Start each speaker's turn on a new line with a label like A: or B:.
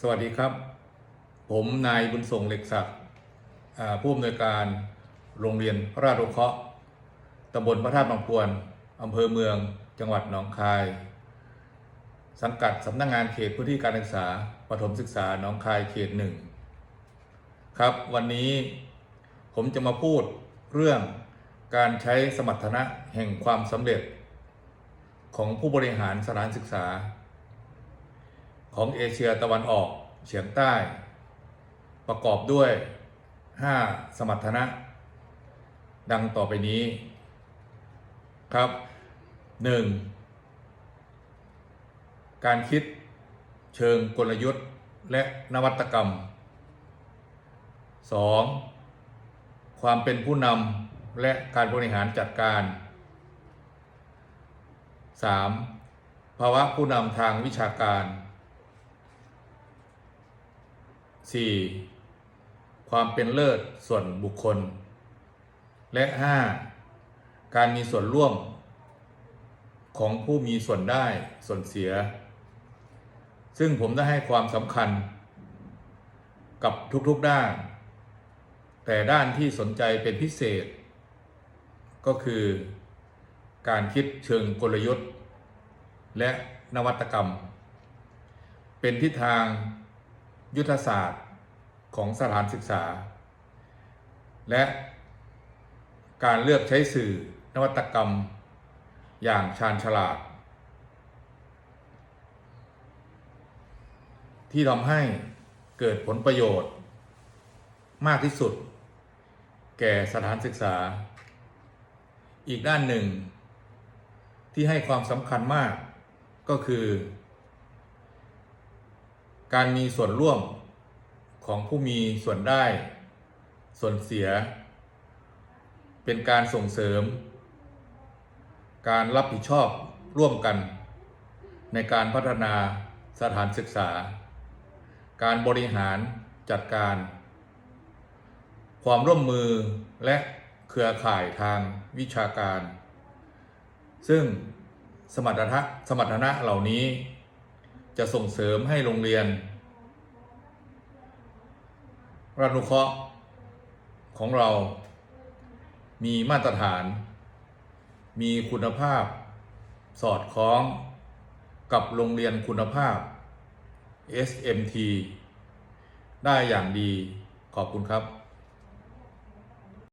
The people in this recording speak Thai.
A: สวัสดีครับ ผมนายบุญส่งเหล็กศักดิ์ผู้อำนวยการโรงเรียนพระราชโอเคราะห์ตำบลพระธาตุบางพวนอำเภอเมืองจังหวัดหนองคาย สังกัดสำนักงงานเขตพื้นที่การศึกษาปฐมศึกษาหนองคายเขตหนึ่งครับวันนี้ผมจะมาพูดเรื่องการใช้สมรรถนะแห่งความสำเร็จ ของผู้บริหารสถานศึกษา ของเอเชียตะวันออกเฉียงใต้ ประกอบด้วย 5 สมรรถนะ ดังต่อไปนี้ครับ 1. การคิดเชิงกลยุทธ์และนวัตกรรม 2. ความเป็นผู้นำและการบริหารจัดการ 3. ภาวะผู้นำทางวิชาการ 4. ความเป็นเลิศส่วนบุคคล และ 5. การมีส่วนร่วม ของผู้มีส่วนได้ส่วนเสีย ซึ่งผมได้ให้ความสำคัญ กับทุกๆด้าน แต่ด้านที่สนใจเป็นพิเศษ ก็คือ การคิดเชิงกลยุทธ์ และนวัตกรรม เป็นทิศทาง ยุทธศาสตร์ของสถานศึกษา และการเลือกใช้สื่อนวัตกรรมอย่างชาญฉลาด ที่ทำให้เกิดผลประโยชน์ มากที่สุด แก่สถานศึกษา อีกด้านหนึ่ง ที่ให้ความสำคัญมากก็คือ การมีส่วนร่วมของผู้มีส่วนได้ ส่วนเสีย เป็นการส่งเสริม การรับผิดชอบร่วมกัน ในการพัฒนาสถานศึกษา การบริหารจัดการ ความร่วมมือและเครือข่ายทางวิชาการ ซึ่งสมรรถนะสมรรถนะเหล่านี้ จะส่งเสริมให้โรงเรียนรานุเคราะห์ของเรา มีมาตรฐาน มีคุณภาพ สอดคล้องกับโรงเรียนคุณภาพ SMT ได้อย่างดีขอบคุณครับ